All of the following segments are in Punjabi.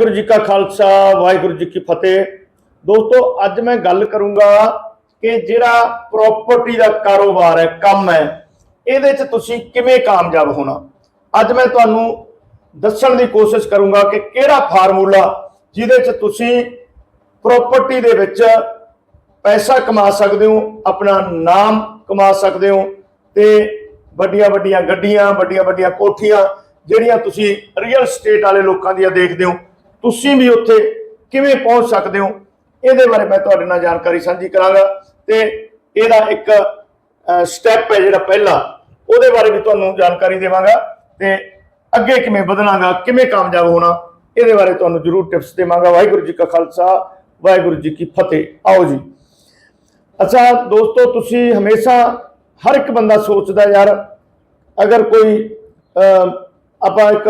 ਵਾਹਿਗੁਰੂ ਜੀ ਕਾ ਖਾਲਸਾ, ਵਾਹਿਗੁਰੂ ਜੀ ਕੀ ਫਤਿਹ। ਦੋਸਤੋ, ਅੱਜ ਮੈਂ ਗੱਲ ਕਰੂੰਗਾ ਕਿ ਜਿਹੜਾ ਪ੍ਰਾਪਰਟੀ ਦਾ ਕਾਰੋਬਾਰ ਹੈ, ਕੰਮ ਹੈ, ਇਹਦੇ 'ਚ ਤੁਸੀਂ ਕਿਵੇਂ ਕਾਮਯਾਬ ਹੋਣਾ? ਅੱਜ ਮੈਂ ਤੁਹਾਨੂੰ ਦੱਸਣ ਦੀ ਕੋਸ਼ਿਸ਼ ਕਰੂੰਗਾ ਕਿ ਕਿਹੜਾ ਫਾਰਮੂਲਾ ਜਿਹਦੇ 'ਚ ਤੁਸੀਂ ਪ੍ਰਾਪਰਟੀ ਦੇ ਵਿੱਚ ਪੈਸਾ ਕਮਾ ਸਕਦੇ ਹੋ, ਆਪਣਾ ਨਾਮ ਕਮਾ ਸਕਦੇ ਹੋ ਤੇ ਵੱਡੀਆਂ ਵੱਡੀਆਂ ਗੱਡੀਆਂ ਵੱਡੀਆਂ ਵੱਡੀਆਂ ਕੋਠੀਆਂ ਜਿਹੜੀਆਂ ਤੁਸੀਂ ਰੀਅਲ ਸਟੇਟ ਵਾਲੇ ਲੋਕਾਂ ਦੀਆਂ ਦੇਖਦੇ ਹੋ। ਤੁਸੀਂ ਵੀ ਉੱਥੇ ਕਿਵੇਂ ਪਹੁੰਚ ਸਕਦੇ ਹੋ? ਇਹਦੇ ਬਾਰੇ ਮੈਂ ਤੁਹਾਡੇ ਨਾਲ ਜਾਣਕਾਰੀ ਸਾਂਝੀ ਕਰਾਂਗਾ ਤੇ ਇਹਦਾ ਇੱਕ ਸਟੈਪ ਹੈ ਜਿਹੜਾ ਪਹਿਲਾ, ਉਹਦੇ ਬਾਰੇ ਵੀ ਤੁਹਾਨੂੰ ਜਾਣਕਾਰੀ ਦੇਵਾਂਗਾ ਤੇ ਅੱਗੇ ਕਿਵੇਂ ਵਧਣਾਗਾ, ਕਿਵੇਂ ਕਾਮਯਾਬ ਹੋਣਾ, ਇਹਦੇ ਬਾਰੇ ਤੁਹਾਨੂੰ ਜ਼ਰੂਰ ਟਿਪਸ ਦੇਵਾਂਗਾ। ਵਾਹਿਗੁਰੂ ਜੀ ਕਾ ਖਾਲਸਾ, ਵਾਹਿਗੁਰੂ ਜੀ ਕੀ ਫਤਿਹ। ਆਓ ਜੀ। ਅੱਛਾ, ਦੋਸਤੋ, ਤੁਸੀਂ ਹਮੇਸ਼ਾ ਹਰ ਇੱਕ ਬੰਦਾ ਸੋਚਦਾ ਯਾਰ, ਅਗਰ ਕੋਈ ਆਪਾਂ ਇੱਕ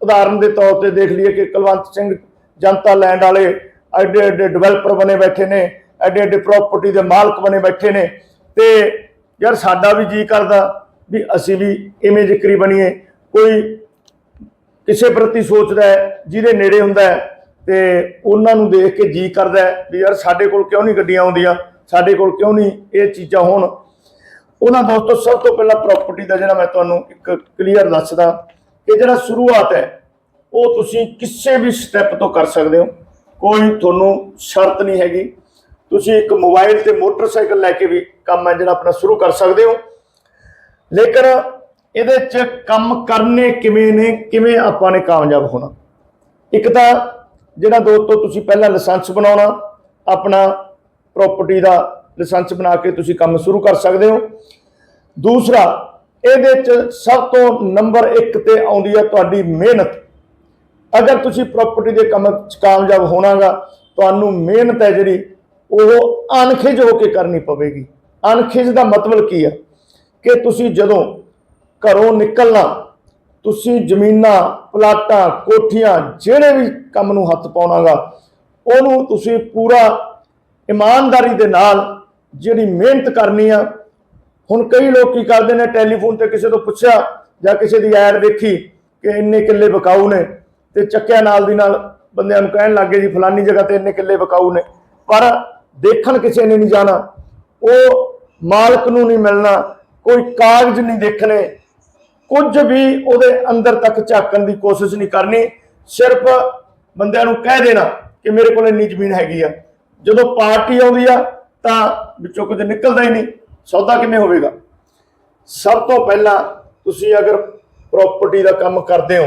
ਉਦਾਹਰਨ ਦੇ ਤੌਰ ਤੇ ਦੇਖ ਲਈਏ ਕਿ ਕੁਲਵੰਤ ਸਿੰਘ ਜਨਤਾ ਲੈਂਡ ਵਾਲੇ ਐਡੇ ਐਡੇ ਡਿਵੈਲਪਰ ਬਣੇ ਬੈਠੇ ਨੇ, ਐਡੇ ਐਡੇ ਪ੍ਰਾਪਰਟੀ ਦੇ ਮਾਲਕ ਬਣੇ ਬੈਠੇ ਨੇ ਤੇ ਯਾਰ ਸਾਡਾ ਵੀ ਜੀ ਕਰਦਾ ਵੀ ਅਸੀਂ ਵੀ ਇਵੇਂ ਜ਼ਿਕਰੀ ਬਣੀਏ। ਕੋਈ ਕਿਸੇ ਪ੍ਰਤੀ ਸੋਚਦਾ ਹੈ, ਜਿਹਦੇ ਨੇੜੇ ਹੁੰਦਾ ਹੈ ਤੇ ਉਹਨਾਂ ਨੂੰ ਦੇਖ ਕੇ ਜੀ ਕਰਦਾ ਹੈ ਵੀ ਯਾਰ ਸਾਡੇ ਕੋਲ ਕਿਉਂ ਨਹੀਂ ਗੱਡੀਆਂ ਆਉਂਦੀਆਂ, ਸਾਡੇ ਕੋਲ ਕਿਉਂ ਨਹੀਂ ਇਹ ਚੀਜ਼ਾਂ ਹੋਣ। ਉਹਨਾਂ ਦੋਸਤੋ, ਸਭ ਤੋਂ ਪਹਿਲਾਂ ਪ੍ਰਾਪਰਟੀ ਦਾ ਜਿਹੜਾ ਮੈਂ ਤੁਹਾਨੂੰ ਇੱਕ ਕਲੀਅਰ ਦੱਸਦਾ ਇਹ ਜਿਹੜਾ ਸ਼ੁਰੂਆਤ ਹੈ, ਉਹ ਤੁਸੀਂ ਕਿਸੇ ਵੀ ਸਟੈਪ ਤੋਂ ਕਰ ਸਕਦੇ ਹੋ। ਕੋਈ ਤੁਹਾਨੂੰ ਸ਼ਰਤ ਨਹੀਂ ਹੈਗੀ। ਤੁਸੀਂ ਇੱਕ ਮੋਬਾਈਲ ਤੇ ਮੋਟਰਸਾਈਕਲ ਲੈ ਕੇ ਵੀ ਕੰਮ ਹੈ ਜਿਹੜਾ ਆਪਣਾ ਸ਼ੁਰੂ ਕਰ ਸਕਦੇ ਹੋ। ਲੇਕਿਨ ਇਹਦੇ ਚ ਕੰਮ ਕਰਨੇ ਕਿਵੇਂ ਨੇ, ਕਿਵੇਂ ਆਪਾਂ ਨੇ ਕਾਮਯਾਬ ਹੋਣਾ? ਇੱਕ ਤਾਂ ਜਿਹੜਾ ਦੋਸਤੋ ਤੁਸੀਂ ਪਹਿਲਾਂ ਲਾਇਸੈਂਸ ਬਣਾਉਣਾ, ਆਪਣਾ ਪ੍ਰਾਪਰਟੀ ਦਾ ਲਾਇਸੈਂਸ ਬਣਾ ਕੇ ਤੁਸੀਂ ਕੰਮ ਸ਼ੁਰੂ ਕਰ ਸਕਦੇ ਹੋ। ਦੂਸਰਾ ਇਹਦੇ ਚ ਸਭ ਤੋਂ ਨੰਬਰ 1 ਤੇ ਆਉਂਦੀ ਹੈ ਤੁਹਾਡੀ ਮਿਹਨਤ। ਅਗਰ ਤੁਸੀਂ ਪ੍ਰਾਪਰਟੀ ਦੇ ਕੰਮ ਚ ਕਾਮਯਾਬ ਹੋਣਾਗਾ, ਤੁਹਾਨੂੰ ਮਿਹਨਤ ਹੈ ਜਿਹੜੀ, ਉਹ ਅਣਖਿਜ ਹੋ ਕੇ ਕਰਨੀ ਪਵੇਗੀ। ਅਣਖਿਜ ਦਾ ਮਤਲਬ ਕੀ ਹੈ? ਕਿ ਤੁਸੀਂ ਜਦੋਂ ਘਰੋਂ ਨਿਕਲਣਾ, ਤੁਸੀਂ ਜ਼ਮੀਨਾਂ, ਪਲਾਟਾਂ, ਕੋਠੀਆਂ, ਜਿਹੜੇ ਵੀ ਕੰਮ ਨੂੰ ਹੱਥ ਪਾਉਣਾਗਾ, ਉਹਨੂੰ ਤੁਸੀਂ ਪੂਰਾ ਇਮਾਨਦਾਰੀ ਦੇ ਨਾਲ ਜਿਹੜੀ ਮਿਹਨਤ ਕਰਨੀ ਆ ਹੁਣ ਕਈ ਲੋਕ ਕੀ ਕਰਦੇ ਨੇ, ਟੈਲੀਫੋਨ ਤੇ ਕਿਸੇ ਤੋਂ ਪੁੱਛਿਆ ਜਾਂ ਕਿਸੇ ਦੀ ਐਡ ਦੇਖੀ ਕਿ ਇੰਨੇ ਕਿੱਲੇ ਵਿਕਾਊ ਨੇ ਤੇ ਚੱਕਿਆ ਨਾਲ ਦੀ ਨਾਲ ਬੰਦਿਆਂ ਨੂੰ ਕਹਿਣ ਲੱਗੇ ਜੀ, ਫਲਾਨੀ ਜਗ੍ਹਾ ਤੇ ਇੰਨੇ ਕਿੱਲੇ ਵਿਕਾਊ ਨੇ। ਪਰ ਦੇਖਣ ਕਿਸੇ ਨੇ ਨਹੀਂ ਜਾਣਾ, ਉਹ ਮਾਲਕ ਨੂੰ ਨਹੀਂ ਮਿਲਣਾ, ਕੋਈ ਕਾਗਜ਼ ਨਹੀਂ ਦੇਖਣੇ, ਕੁਝ ਵੀ ਉਹਦੇ ਅੰਦਰ ਤੱਕ ਝਾਕਣ ਦੀ ਕੋਸ਼ਿਸ਼ ਨਹੀਂ ਕਰਨੀ, ਸਿਰਫ ਬੰਦਿਆਂ ਨੂੰ ਕਹਿ ਦੇਣਾ ਕਿ ਮੇਰੇ ਕੋਲ ਇੰਨੀ ਜ਼ਮੀਨ ਹੈਗੀ ਆ। ਜਦੋਂ ਪਾਰਟੀ ਆਉਂਦੀ ਆ, ਤਾਂ ਵਿੱਚੋਂ ਕੁਝ ਨਿਕਲਦਾ ਹੀ ਨਹੀਂ। ਸੌਦਾ ਕਿਵੇਂ ਹੋਵੇਗਾ? ਸਭ ਤੋਂ ਪਹਿਲਾਂ ਤੁਸੀਂ ਅਗਰ ਪ੍ਰਾਪਰਟੀ ਦਾ ਕੰਮ ਕਰਦੇ ਹੋ,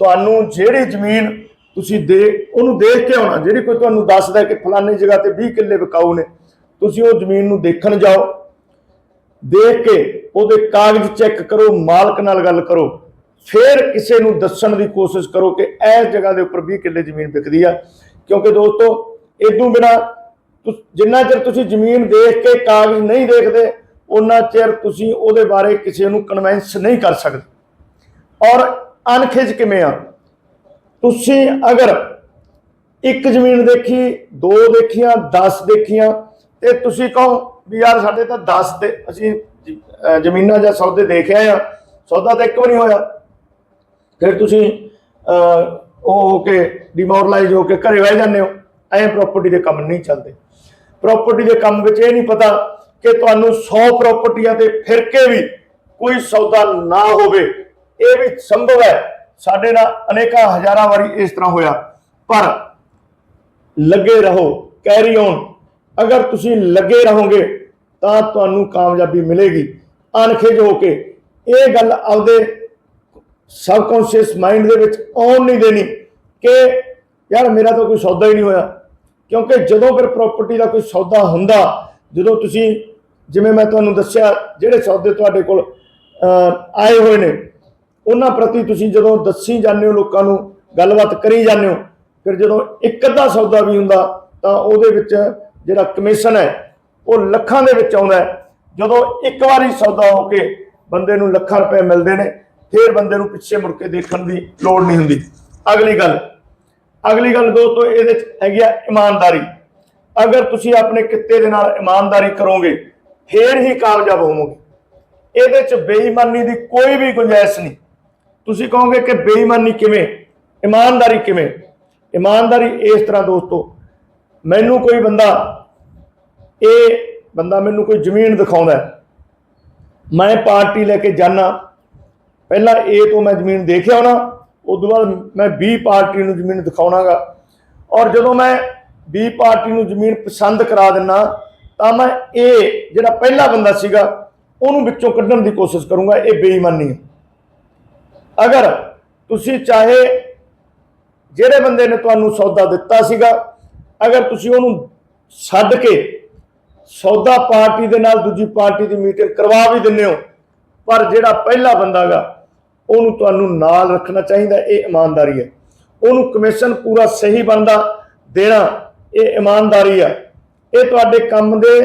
ਤੁਹਾਨੂੰ ਜਿਹੜੀ ਜ਼ਮੀਨ ਤੁਸੀਂ ਦੇ, ਉਹਨੂੰ ਦੇਖ ਕੇ ਆਉਣਾ, ਜਿਹੜੀ ਕੋਈ ਤੁਹਾਨੂੰ ਦੱਸਦਾ ਕਿ ਫਲਾਨੀ ਜਗ੍ਹਾ ਤੇ 20 ਕਿੱਲੇ ਵਿਕਾਊ ਨੇ, ਤੁਸੀਂ ਉਹ ਜ਼ਮੀਨ ਨੂੰ ਦੇਖਣ ਜਾਓ, ਦੇਖ ਕੇ ਉਹਦੇ ਕਾਗਜ਼ ਚੈੱਕ ਕਰੋ, ਮਾਲਕ ਨਾਲ ਗੱਲ ਕਰੋ, ਫਿਰ ਕਿਸੇ ਨੂੰ ਦੱਸਣ ਦੀ ਕੋਸ਼ਿਸ਼ ਕਰੋ ਕਿ ਇਸ ਜਗ੍ਹਾ ਦੇ ਉੱਪਰ 20 ਕਿੱਲੇ ਜ਼ਮੀਨ ਵਿਕਦੀ ਆ, ਕਿਉਂਕਿ ਦੋਸਤੋ ਇਦੋਂ ਬਿਨਾ ਜਿੰਨਾ ਚਿਰ ਤੁਸੀਂ ਜ਼ਮੀਨ ਦੇਖ ਕੇ ਕਾਗਜ਼ ਨਹੀਂ ਦੇਖਦੇ ਉਹਨਾਂ ਚਿਰ ਤੁਸੀਂ ਉਹਦੇ ਬਾਰੇ ਕਿਸੇ ਨੂੰ ਕਨਵਿੰਸ ਨਹੀਂ ਕਰ ਸਕਦੇ। ਔਰ ਅਨਖਿਜ ਕਿਵੇਂ ਆ? ਤੁਸੀਂ ਅਗਰ ਇੱਕ ਜ਼ਮੀਨ ਦੇਖੀ, ਦੋ ਦੇਖੀਆਂ 10 ਦੇਖੀਆਂ, ਤੇ ਤੁਸੀਂ ਕਹੋ ਵੀ ਯਾਰ ਸਾਡੇ ਤਾਂ 10 ਦੇ, ਅਸੀਂ ਜ਼ਮੀਨਾਂ ਜਾਂ ਸੌਦੇ ਦੇਖਿਆ ਆ, ਸੌਦਾ ਤਾਂ ਇੱਕ ਵੀ ਨਹੀਂ ਹੋਇਆ। ਫਿਰ ਤੁਸੀਂ ਉਹ ਹੋ ਕੇ ਡਿਮੋਰਲਾਈਜ਼ ਹੋ ਕੇ ਘਰੇ ਬਹਿ ਜਾਂਦੇ ਹੋ, ਐਂ ਪ੍ਰਾਪਰਟੀ ਦੇ ਕੰਮ ਨਹੀਂ ਚੱਲਦੇ। ਪ੍ਰਾਪਰਟੀ ਦੇ ਕੰਮ ਵਿੱਚ ਇਹ ਨਹੀਂ ਪਤਾ ਕਿ ਤੁਹਾਨੂੰ 100 ਪ੍ਰਾਪਰਟੀਆਂ ਤੇ ਫਿਰ ਕੇ ਵੀ ਕੋਈ ਸੌਦਾ ਨਾ ਹੋਵੇ। ਇਹ ਵੀ ਸੰਭਵ ਹੈ। ਸਾਡੇ ਨਾਲ ਅਨੇਕਾਂ ਹਜ਼ਾਰਾਂ ਵਾਰੀ ਇਸ ਤਰ੍ਹਾਂ ਹੋਇਆ। ਪਰ ਲੱਗੇ ਰਹੋ ਕੈਰੀ ਔਨ ਅਗਰ ਤੁਸੀਂ ਲੱਗੇ ਰਹੋਗੇ, ਤਾਂ ਤੁਹਾਨੂੰ ਕਾਮਯਾਬੀ ਮਿਲੇਗੀ। ਅਣਖਿਜ ਹੋ ਕੇ ਇਹ ਗੱਲ ਆਪਦੇ ਸਬਕੌਂਸ਼ੀਅਸ ਮਾਈਂਡ ਦੇ ਵਿੱਚ ਆਉਣ ਨਹੀਂ ਦੇਣੀ ਕਿ ਯਾਰ ਮੇਰਾ ਤਾਂ ਕੋਈ ਸੌਦਾ ਹੀ ਨਹੀਂ ਹੋਇਆ। ਕਿਉਂਕਿ ਜਦੋਂ ਫਿਰ ਪ੍ਰਾਪਰਟੀ ਦਾ ਕੋਈ ਸੌਦਾ ਹੁੰਦਾ, ਜਦੋਂ ਤੁਸੀਂ, ਜਿਵੇਂ ਮੈਂ ਤੁਹਾਨੂੰ ਦੱਸਿਆ, ਜਿਹੜੇ ਸੌਦੇ ਤੁਹਾਡੇ ਕੋਲ ਆਏ ਹੋਏ ਨੇ, ਉਹਨਾਂ ਪ੍ਰਤੀ ਤੁਸੀਂ ਜਦੋਂ ਦੱਸੀ ਜਾਂਦੇ ਹੋ ਲੋਕਾਂ ਨੂੰ, ਗੱਲਬਾਤ ਕਰੀ ਜਾਂਦੇ ਹੋ, ਫਿਰ ਜਦੋਂ ਇੱਕ ਅੱਧਾ ਸੌਦਾ ਵੀ ਹੁੰਦਾ, ਤਾਂ ਉਹਦੇ ਵਿੱਚ ਜਿਹੜਾ ਕਮਿਸ਼ਨ ਹੈ, ਉਹ ਲੱਖਾਂ ਦੇ ਵਿੱਚ ਆਉਂਦਾ ਜਦੋਂ ਇੱਕ ਵਾਰੀ ਸੌਦਾ ਹੋ ਕੇ ਬੰਦੇ ਨੂੰ ਲੱਖਾਂ ਰੁਪਏ ਮਿਲਦੇ ਨੇ, ਫਿਰ ਬੰਦੇ ਨੂੰ ਪਿੱਛੇ ਮੁੜ ਕੇ ਦੇਖਣ ਦੀ ਲੋੜ ਨਹੀਂ ਹੁੰਦੀ। ਅਗਲੀ ਗੱਲ ਅਗਲੀ ਗੱਲ ਦੋਸਤੋ, ਇਹਦੇ ਚ ਹੈਗੀ ਆ ਇਮਾਨਦਾਰੀ। ਅਗਰ ਤੁਸੀਂ ਆਪਣੇ ਕਿੱਤੇ ਦੇ ਨਾਲ ਇਮਾਨਦਾਰੀ ਕਰੋਗੇ, ਫੇਰ ਹੀ ਕਾਮਯਾਬ ਹੋਵੋਗੇ। ਇਹਦੇ ਚ ਬੇਈਮਾਨੀ ਦੀ ਕੋਈ ਵੀ ਗੁੰਜਾਇਸ਼ ਨਹੀਂ। ਤੁਸੀਂ ਕਹੋਗੇ ਕਿ ਬੇਈਮਾਨੀ ਕਿਵੇਂ? ਇਮਾਨਦਾਰੀ ਕਿਵੇਂ? ਇਮਾਨਦਾਰੀ ਇਸ ਤਰ੍ਹਾਂ ਦੋਸਤੋ, ਮੈਨੂੰ ਕੋਈ ਬੰਦਾ, ਇਹ ਬੰਦਾ ਮੈਨੂੰ ਕੋਈ ਜ਼ਮੀਨ ਦਿਖਾਉਂਦਾ ਮੈਂ ਪਾਰਟੀ ਲੈ ਕੇ ਜਾਣਾ ਪਹਿਲਾਂ ਇਹ ਤੋਂ ਮੈਂ ਜ਼ਮੀਨ ਦੇਖਿਆ ਹੋਣਾ। ਉਸ ਤੋਂ ਬਾਅਦ ਮੈਂ ਬੀ ਪਾਰਟੀ ਨੂੰ ਜ਼ਮੀਨ ਦਿਖਾਉਣਾਗਾ। ਔਰ ਜਦੋਂ ਮੈਂ ਬੀ ਪਾਰਟੀ ਨੂੰ ਜ਼ਮੀਨ ਪਸੰਦ ਕਰਾ ਦਿੰਨਾ, ਤਾਂ ਮੈਂ ਇਹ ਜਿਹੜਾ ਪਹਿਲਾ ਬੰਦਾ ਸੀਗਾ, ਉਹਨੂੰ ਵਿੱਚੋਂ ਕੱਢਣ ਦੀ ਕੋਸ਼ਿਸ਼ ਕਰੂੰਗਾ, ਇਹ ਬੇਈਮਾਨੀ ਹੈ। ਅਗਰ ਤੁਸੀਂ ਚਾਹੇ ਜਿਹੜੇ ਬੰਦੇ ਨੇ ਤੁਹਾਨੂੰ ਸੌਦਾ ਦਿੱਤਾ ਸੀਗਾ, ਅਗਰ ਤੁਸੀਂ ਉਹਨੂੰ ਛੱਡ ਕੇ ਸੌਦਾ ਪਾਰਟੀ ਦੇ ਨਾਲ ਦੂਜੀ ਪਾਰਟੀ ਦੀ ਮੀਟਿੰਗ ਕਰਵਾ ਵੀ ਦਿੰਦੇ ਹੋ, ਪਰ ਜਿਹੜਾ ਪਹਿਲਾ ਬੰਦਾ ਗਾ ਉਹਨੂੰ ਤੁਹਾਨੂੰ ਨਾਲ ਰੱਖਣਾ ਚਾਹੀਦਾ, ਇਹ ਇਮਾਨਦਾਰੀ ਹੈ। ਉਹਨੂੰ ਕਮਿਸ਼ਨ ਪੂਰਾ ਸਹੀ ਬਣਦਾ ਦੇਣਾ, ਇਹ ਇਮਾਨਦਾਰੀ ਆ। ਇਹ ਤੁਹਾਡੇ ਕੰਮ ਦੇ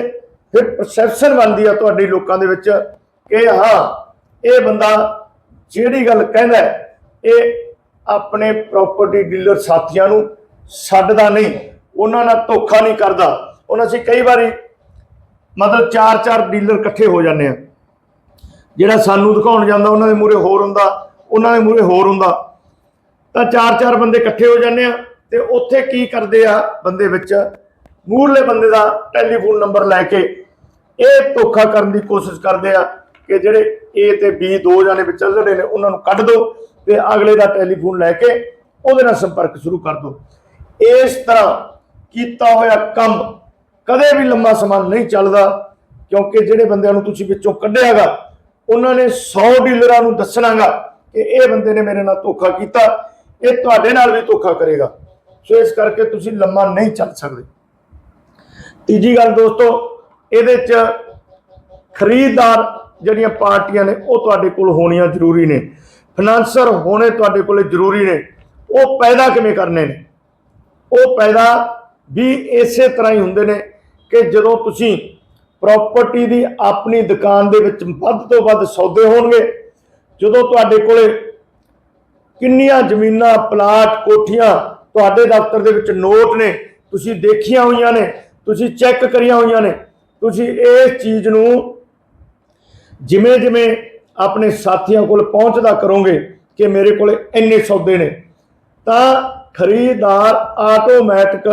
ਫਿਰ ਪਰਸੈਪਸ਼ਨ ਬਣਦੀ ਆ ਤੁਹਾਡੇ ਲੋਕਾਂ ਦੇ ਵਿੱਚ ਕਿ ਹਾਂ, ਇਹ ਬੰਦਾ ਜਿਹੜੀ ਗੱਲ ਕਹਿੰਦਾ ਇਹ ਆਪਣੇ ਪ੍ਰਾਪਰਟੀ ਡੀਲਰ ਸਾਥੀਆਂ ਨੂੰ ਛੱਡਦਾ ਨਹੀਂ। ਉਹਨਾਂ ਨਾਲ ਧੋਖਾ ਨਹੀਂ ਕਰਦਾ। ਉਹਨਾਂ ਅਸੀਂ ਕਈ ਵਾਰੀ ਮਤਲਬ ਚਾਰ ਚਾਰ ਡੀਲਰ ਇਕੱਠੇ ਹੋ ਜਾਂਦੇ ਆ ਜਿਹੜਾ ਸਾਨੂੰ ਦਿਖਾਉਣ ਜਾਂਦਾ, ਉਹਨਾਂ ਦੇ ਮੂਰੇ ਹੋਰ ਹੁੰਦਾ, ਉਹਨਾਂ ਦੇ ਮੂਰੇ ਹੋਰ ਹੁੰਦਾ। ਤਾਂ ਚਾਰ ਚਾਰ ਬੰਦੇ ਇਕੱਠੇ ਹੋ ਜਾਂਦੇ ਆ ਤੇ ਉੱਥੇ ਕੀ ਕਰਦੇ ਆ ਬੰਦੇ ਵਿੱਚ? ਮੂਰਲੇ ਬੰਦੇ ਦਾ ਟੈਲੀਫੋਨ ਨੰਬਰ ਲੈ ਕੇ ਇਹ ਧੋਖਾ ਕਰਨ ਦੀ ਕੋਸ਼ਿਸ਼ ਕਰਦੇ ਆ ਕਿ ਜਿਹੜੇ A ਤੇ B ਦੋ ਜਾਣੇ ਵਿੱਚ ਚੱਲ ਨੇ, ਉਹਨਾਂ ਨੂੰ ਕੱਢ ਦਿਓ ਤੇ ਅਗਲੇ ਦਾ ਟੈਲੀਫੋਨ ਲੈ ਕੇ ਉਹਦੇ ਨਾਲ ਸੰਪਰਕ ਸ਼ੁਰੂ ਕਰ ਦਿਓ ਇਸ ਤਰ੍ਹਾਂ ਕੀਤਾ ਹੋਇਆ ਕੰਮ ਕਦੇ ਵੀ ਲੰਮਾ ਸਮਾਂ ਨਹੀਂ ਚੱਲਦਾ, ਕਿਉਂਕਿ ਜਿਹੜੇ ਬੰਦਿਆਂ ਨੂੰ ਤੁਸੀਂ ਵਿੱਚੋਂ ਕੱਢਿਆਗਾ ਉਹਨਾਂ ਨੇ 100 ਡੀਲਰਾਂ ਨੂੰ ਦੱਸਣਾਗਾ ਕਿ ਇਹ ਬੰਦੇ ਨੇ ਮੇਰੇ ਨਾਲ ਧੋਖਾ ਕੀਤਾ, ਇਹ ਤੁਹਾਡੇ ਨਾਲ ਵੀ ਧੋਖਾ ਕਰੇਗਾ। ਸੋ ਇਸ ਕਰਕੇ ਤੁਸੀਂ ਲੰਮਾ ਨਹੀਂ ਚੱਲ ਸਕਦੇ। ਤੀਜੀ ਗੱਲ ਦੋਸਤੋ, ਇਹਦੇ ਚ ਖਰੀਦਦਾਰ ਜਿਹੜੀਆਂ ਪਾਰਟੀਆਂ ਨੇ, ਉਹ ਤੁਹਾਡੇ ਕੋਲ ਹੋਣੀਆਂ ਜ਼ਰੂਰੀ ਨੇ। ਫਾਈਨਾਂਸਰ ਹੋਣੇ ਤੁਹਾਡੇ ਕੋਲ ਜ਼ਰੂਰੀ ਨੇ। ਉਹ ਪੈਦਾ ਕਿਵੇਂ ਕਰਨੇ ਨੇ? ਉਹ ਪੈਦਾ ਵੀ ਇਸੇ ਤਰ੍ਹਾਂ ਹੀ ਹੁੰਦੇ ਨੇ ਕਿ ਜਦੋਂ ਤੁਸੀਂ ਪ੍ਰਾਪਰਟੀ ਦੀ ਆਪਣੀ ਦੁਕਾਨ ਦੇ ਵਿੱਚ ਵੱਧ ਤੋਂ ਵੱਧ ਸੌਦੇ ਹੋਣਗੇ। ਜਦੋਂ ਤੁਹਾਡੇ ਕੋਲੇ ਕਿੰਨੀਆਂ ਜ਼ਮੀਨਾਂ, ਪਲਾਟ, ਕੋਠੀਆਂ ਤੁਹਾਡੇ ਦਫ਼ਤਰ ਦੇ ਵਿੱਚ ਨੋਟ ਨੇ, ਤੁਸੀਂ ਦੇਖੀਆਂ ਹੋਈਆਂ ਨੇ, ਤੁਸੀਂ ਚੈੱਕ ਕਰੀਆਂ ਹੋਈਆਂ ਨੇ, ਤੁਸੀਂ ਇਸ ਚੀਜ਼ ਨੂੰ ਜਿਵੇਂ ਜਿਵੇਂ ਆਪਣੇ ਸਾਥੀਆਂ ਕੋਲ ਪਹੁੰਚਦਾ ਕਰੋਗੇ ਕਿ ਮੇਰੇ ਕੋਲ ਇੰਨੇ ਸੌਦੇ ਨੇ, ਤਾਂ ਖਰੀਦਦਾਰ ਆਟੋਮੈਟਿਕ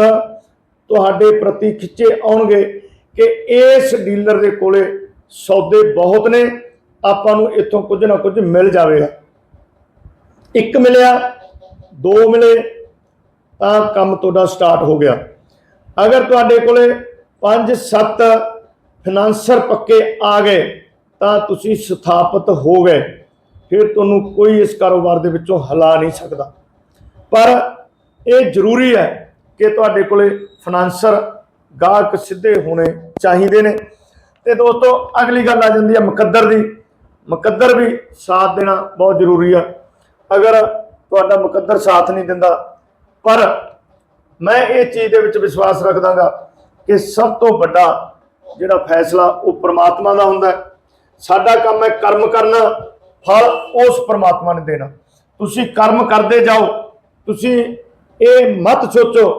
ਤੁਹਾਡੇ ਪ੍ਰਤੀ ਖਿੱਚੇ ਆਉਣਗੇ ਕਿ ਇਸ ਡੀਲਰ ਦੇ ਕੋਲੇ ਸੌਦੇ ਬਹੁਤ ਨੇ, ਆਪਾਂ ਨੂੰ ਇੱਥੋਂ ਕੁਝ ਨਾ ਕੁਝ ਮਿਲ ਜਾਵੇਗਾ। ਇੱਕ ਮਿਲਿਆ, ਦੋ ਮਿਲੇ, ਤਾਂ ਕੰਮ ਤੁਹਾਡਾ ਸਟਾਰਟ ਹੋ ਗਿਆ। ਅਗਰ ਤੁਹਾਡੇ ਕੋਲੇ 5-7 ਫਾਈਨਾਂਸਰ ਪੱਕੇ ਆ ਗਏ, ਤਾਂ ਤੁਸੀਂ ਸਥਾਪਿਤ ਹੋ ਗਏ। ਫਿਰ ਤੁਹਾਨੂੰ ਕੋਈ ਇਸ ਕਾਰੋਬਾਰ ਦੇ ਵਿੱਚੋਂ ਹਿਲਾ ਨਹੀਂ ਸਕਦਾ। ਪਰ ਇਹ ਜ਼ਰੂਰੀ ਹੈ ਕਿ ਤੁਹਾਡੇ ਕੋਲੇ ਫਾਈਨਾਂਸਰ ਗਾਹਕ ਸਿੱਧੇ ਹੋਣੇ ਚਾਹੀਦੇ ਨੇ। ਤੇ ਦੋਸਤੋ, ਅਗਲੀ ਗੱਲ ਆ ਜਾਂਦੀ ਹੈ ਮੁਕੱਦਰ ਦੀ। ਮੁਕੱਦਰ ਵੀ ਸਾਥ ਦੇਣਾ ਬਹੁਤ ਜ਼ਰੂਰੀ ਆ। ਅਗਰ ਤੁਹਾਡਾ ਮੁਕੱਦਰ ਸਾਥ ਨਹੀਂ ਦਿੰਦਾ, ਪਰ ਮੈਂ ਇਹ ਚੀਜ਼ ਦੇ ਵਿੱਚ ਵਿਸ਼ਵਾਸ ਰੱਖਦਾਗਾ ਕਿ ਸਭ ਤੋਂ ਵੱਡਾ ਜਿਹੜਾ ਫੈਸਲਾ ਉਹ ਪ੍ਰਮਾਤਮਾ ਦਾ ਹੁੰਦਾ ਸਾਡਾ ਕੰਮ ਹੈ ਕਰਮ ਕਰਨਾ, ਫਲ ਉਸ ਪ੍ਰਮਾਤਮਾ ਨੇ ਦੇਣਾ। ਤੁਸੀਂ ਕਰਮ ਕਰਦੇ ਜਾਓ, ਤੁਸੀਂ ਇਹ ਮਤ ਸੋਚੋ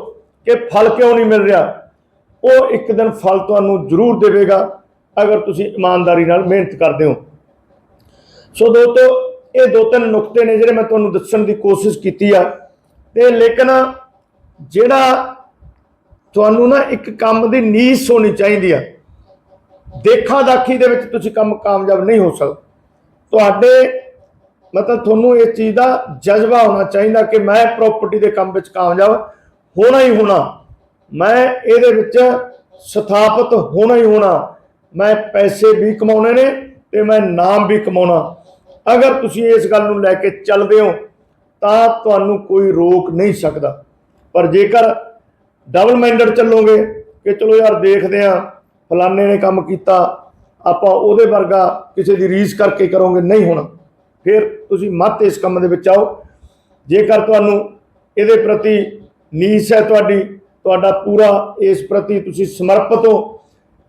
ਕਿ ਫਲ ਕਿਉਂ ਨਹੀਂ ਮਿਲ ਰਿਹਾ। ਉਹ ਇੱਕ ਦਿਨ ਫਲ ਤੁਹਾਨੂੰ ਜ਼ਰੂਰ ਦੇਵੇਗਾ, ਅਗਰ ਤੁਸੀਂ ਇਮਾਨਦਾਰੀ ਨਾਲ ਮਿਹਨਤ ਕਰਦੇ ਹੋ। ਸੋ ਦੋਸਤੋ, ਇਹ ਦੋ ਤਿੰਨ ਨੁਕਤੇ ਨੇ ਜਿਹੜੇ ਮੈਂ ਤੁਹਾਨੂੰ ਦੱਸਣ ਦੀ ਕੋਸ਼ਿਸ਼ ਕੀਤੀ ਆ। ਤੇ ਲੇਕਿਨ ਜਿਹੜਾ ਤੁਹਾਨੂੰ ਨਾ ਇੱਕ ਕੰਮ ਦੀ ਨੀਸ ਹੋਣੀ ਚਾਹੀਦੀ ਆ, ਦੇਖਾ ਦਾਖੀ ਦੇ ਵਿੱਚ ਤੁਸੀਂ ਕੰਮ ਕਾਮਯਾਬ ਨਹੀਂ ਹੋ ਸਕਦਾ ਤੁਹਾਡੇ ਮਤਲਬ ਤੁਹਾਨੂੰ ਇਸ ਚੀਜ਼ ਦਾ ਜਜ਼ਬਾ ਹੋਣਾ ਚਾਹੀਦਾ ਕਿ ਮੈਂ ਪ੍ਰਾਪਰਟੀ ਦੇ ਕੰਮ ਵਿੱਚ ਕਾਮਯਾਬ ਹੋਣਾ ਹੀ ਹੋਣਾ। ਮੈਂ ਇਹਦੇ ਵਿੱਚ ਸਥਾਪਿਤ ਹੋਣਾ ਹੀ ਹੋਣਾ। ਮੈਂ ਪੈਸੇ ਵੀ ਕਮਾਉਣੇ ਨੇ ਤੇ ਮੈਂ ਨਾਮ ਵੀ ਕਮਾਉਣਾ। ਅਗਰ ਤੁਸੀਂ ਇਸ ਗੱਲ ਨੂੰ ਲੈ ਕੇ ਚੱਲਦੇ ਹੋ, ਤਾਂ ਤੁਹਾਨੂੰ ਕੋਈ ਰੋਕ ਨਹੀਂ ਸਕਦਾ। ਪਰ ਜੇਕਰ ਡਬਲ ਮਾਈਂਡਡ ਚੱਲੋਗੇ ਕਿ ਚਲੋ ਯਾਰ ਦੇਖਦੇ ਆ ਫਲਾਣੇ ਨੇ ਕੰਮ ਕੀਤਾ, ਆਪਾਂ ਉਹਦੇ ਵਰਗਾ ਕਿਸੇ ਦੀ ਰੀਸ ਕਰਕੇ ਕਰੋਗੇ, ਨਹੀਂ ਹੋਣਾ। ਫਿਰ ਤੁਸੀਂ ਮਤ ਇਸ ਕੰਮ ਦੇ ਵਿੱਚ ਆਓ। ਜੇਕਰ ਤੁਹਾਨੂੰ ਇਹਦੇ ਪ੍ਰਤੀ ਨੀਸ ਹੈ ਤੁਹਾਡੀ ਤੁਹਾਡਾ ਪੂਰਾ ਇਸ ਪ੍ਰਤੀ ਤੁਸੀਂ ਸਮਰਪਿਤ ਹੋ,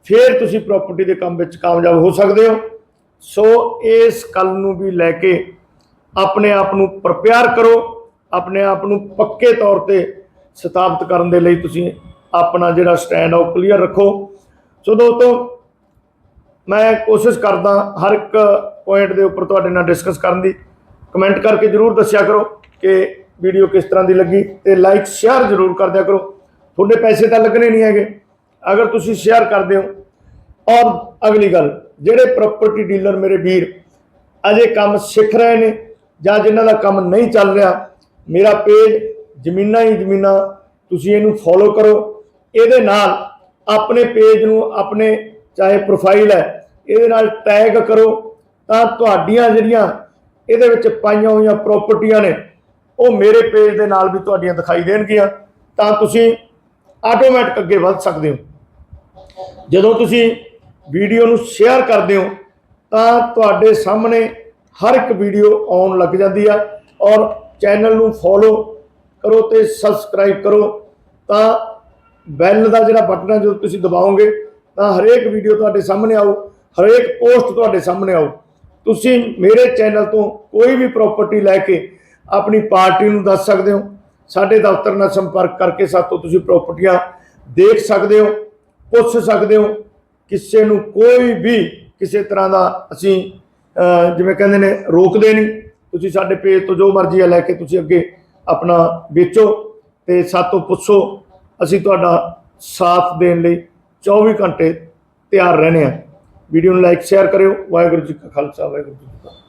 ਫਿਰ ਤੁਸੀਂ ਪ੍ਰਾਪਰਟੀ ਦੇ ਕੰਮ ਵਿੱਚ ਕਾਮਯਾਬ ਹੋ ਸਕਦੇ ਹੋ। ਸੋ ਇਸ ਗੱਲ ਨੂੰ ਵੀ ਲੈ ਕੇ ਆਪਣੇ ਆਪ ਨੂੰ ਪ੍ਰਪੇਅਰ ਕਰੋ, ਆਪਣੇ ਆਪ ਨੂੰ ਪੱਕੇ ਤੌਰ ਤੇ ਸਥਾਪਿਤ ਕਰਨ ਦੇ ਲਈ ਤੁਸੀਂ ਆਪਣਾ ਜਿਹੜਾ ਸਟੈਂਡ ਆ ਉਹ ਕਲੀਅਰ ਰੱਖੋ। ਸੋ ਦੋਸਤੋ, ਮੈਂ ਕੋਸ਼ਿਸ਼ ਕਰਦਾ ਹਰ ਇੱਕ ਪੁਆਇੰਟ ਦੇ ਉੱਪਰ ਤੁਹਾਡੇ ਨਾਲ ਡਿਸਕਸ ਕਰਨ ਦੀ। ਕਮੈਂਟ ਕਰਕੇ ਜਰੂਰ ਦੱਸਿਆ ਕਰੋ ਕਿ ਵੀਡੀਓ ਕਿਸ ਤਰ੍ਹਾਂ ਦੀ ਲੱਗੀ ਤੇ ਲਾਈਕ ਸ਼ੇਅਰ ਜ਼ਰੂਰ ਕਰ ਦਿਆ ਕਰੋ। ਤੁਹਾਡੇ ਪੈਸੇ ਤਾਂ ਲੱਗਣੇ ਨਹੀਂ ਹੈਗੇ। ਅਗਰ ਤੁਸੀਂ ਸ਼ੇਅਰ ਕਰਦੇ ਹੋ, ਔਰ ਅਗਲੀ ਗੱਲ, ਜਿਹੜੇ ਪ੍ਰਾਪਰਟੀ ਡੀਲਰ ਮੇਰੇ ਵੀਰ, ਅਜੇ ਕੰਮ ਸਿੱਖ ਰਹੇ ਨੇ ਜਾਂ ਜਿਨ੍ਹਾਂ ਦਾ ਕੰਮ ਨਹੀਂ ਚੱਲ ਰਿਹਾ, ਮੇਰਾ ਪੇਜ ਜ਼ਮੀਨਾਂ ਹੀ ਜ਼ਮੀਨਾਂ, ਤੁਸੀਂ ਇਹਨੂੰ ਫੋਲੋ ਕਰੋ। ਇਹਦੇ ਨਾਲ ਆਪਣੇ ਪੇਜ ਨੂੰ ਆਪਣੇ ਚਾਹੇ ਪ੍ਰੋਫਾਈਲ ਹੈ, ਇਹਦੇ ਨਾਲ ਟੈਗ ਕਰੋ। ਤਾਂ ਤੁਹਾਡੀਆਂ ਜਿਹੜੀਆਂ ਇਹਦੇ ਵਿੱਚ ਪਾਈਆਂ ਹੋਈਆਂ ਪ੍ਰਾਪਰਟੀਆਂ ਨੇ, ਉਹ ਮੇਰੇ ਪੇਜ ਦੇ ਨਾਲ ਵੀ ਤੁਹਾਡੀਆਂ ਦਿਖਾਈ ਦੇਣਗੀਆਂ। ਤਾਂ ਤੁਸੀਂ ਆਟੋਮੈਟਿਕ ਅੱਗੇ ਵੱਧ ਸਕਦੇ ਹੋ। ਜਦੋਂ ਤੁਸੀਂ ਵੀਡੀਓ ਨੂੰ ਸ਼ੇਅਰ ਕਰਦੇ ਹੋ, ਤਾਂ ਤੁਹਾਡੇ ਸਾਹਮਣੇ ਹਰ ਇੱਕ ਵੀਡੀਓ ਆਉਣ ਲੱਗ ਜਾਂਦੀ ਆ ਔਰ ਚੈਨਲ ਨੂੰ ਫੋਲੋ ਕਰੋ ਤੇ ਸਬਸਕ੍ਰਾਈਬ ਕਰੋ। ਤਾਂ ਬੈਲ ਦਾ ਜਿਹੜਾ ਬਟਨ ਹੈ ਜਦੋਂ ਤੁਸੀਂ ਦਬਾਓਗੇ, ਤਾਂ ਹਰੇਕ ਵੀਡੀਓ ਤੁਹਾਡੇ ਸਾਹਮਣੇ ਆਊ, ਹਰੇਕ ਪੋਸਟ ਤੁਹਾਡੇ ਸਾਹਮਣੇ ਆਊ। ਤੁਸੀਂ ਮੇਰੇ ਚੈਨਲ ਤੋਂ ਕੋਈ ਵੀ ਪ੍ਰਾਪਰਟੀ ਲੈ ਕੇ ਆਪਣੀ ਪਾਰਟੀ ਨੂੰ ਦੱਸ ਸਕਦੇ ਹੋ ਸਾਡੇ ਦਫ਼ਤਰ ਨਾਲ ਸੰਪਰਕ ਕਰਕੇ ਸਾਤੋਂ ਤੁਸੀਂ ਪ੍ਰਾਪਰਟੀਆਂ ਦੇਖ ਸਕਦੇ ਹੋ, ਪੁੱਛ ਸਕਦੇ ਹੋ, ਕਿਸੇ ਨੂੰ ਕੋਈ ਵੀ ਕਿਸੇ ਤਰ੍ਹਾਂ ਦਾ ਅਸੀਂ ਜਿਵੇਂ ਕਹਿੰਦੇ ਨੇ, ਰੋਕਦੇ ਨਹੀਂ। ਤੁਸੀਂ ਸਾਡੇ ਪੇਜ ਤੋਂ ਜੋ ਮਰਜ਼ੀ ਆ ਲੈ ਕੇ ਤੁਸੀਂ ਅੱਗੇ ਆਪਣਾ ਵੇਚੋ ਤੇ ਸਾਤੋਂ ਪੁੱਛੋ, ਅਸੀਂ ਤੁਹਾਡਾ ਸਾਥ ਦੇਣ ਲਈ 24 ਘੰਟੇ ਤਿਆਰ ਰਹਿੰਦੇ ਹਾਂ। ਵੀਡੀਓ ਨੂੰ ਲਾਈਕ ਸ਼ੇਅਰ ਕਰਿਓ। ਵਾਹਿਗੁਰੂ ਜੀ ਕਾ ਖਾਲਸਾ, ਵਾਹਿਗੁਰੂ ਜੀ ਕੀ ਫਤਿਹ।